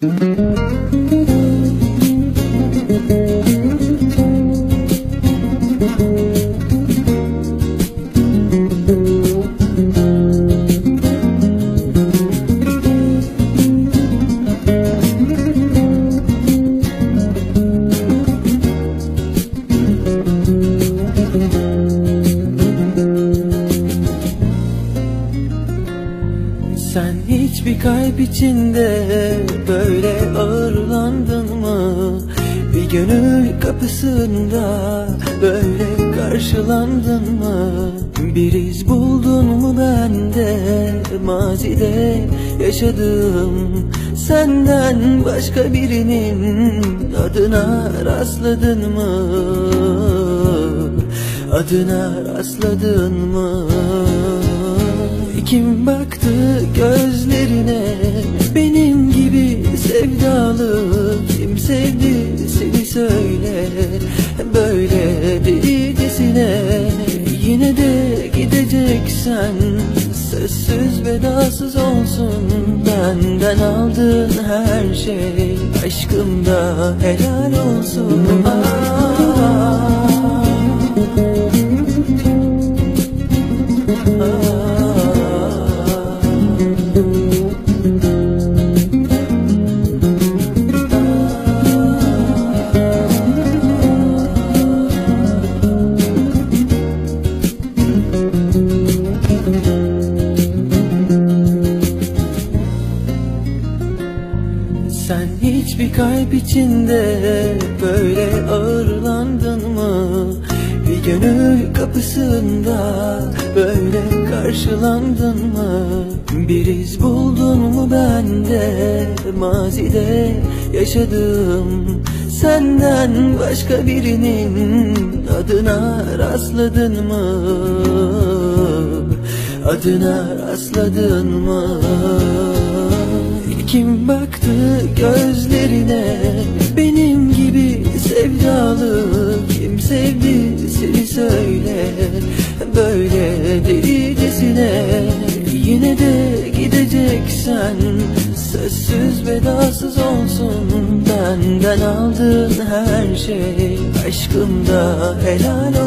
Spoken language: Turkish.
Sen hiçbir kalp içinde böyle ağırlandın mı? Bir gönül kapısında böyle karşılandın mı? Bir iz buldun mu bende mazide yaşadım Senden başka birinin adına rastladın mı? Adına rastladın mı? Kim baktı gözlerine? Benim gibi sevdalı Kim sevdi seni söyle. Böyle delicesine Yine de gideceksen sözsüz vedasız olsun. Benden aldığın her şey aşkımda helal olsun. Aa, Sen hiçbir kalp içinde böyle ağırlandın mı? Bir gönül kapısında böyle karşılandın mı? Bir iz buldun mu bende mazide yaşadım Senden başka birinin adına rastladın mı? Adına rastladın mı? Kim baktı gözlerine benim gibi sevdalı Kim sevdi seni söyle. Böyle delicesine Yine de gideceksen sözsüz vedasız olsun. Benden aldığın her şey aşkımda helal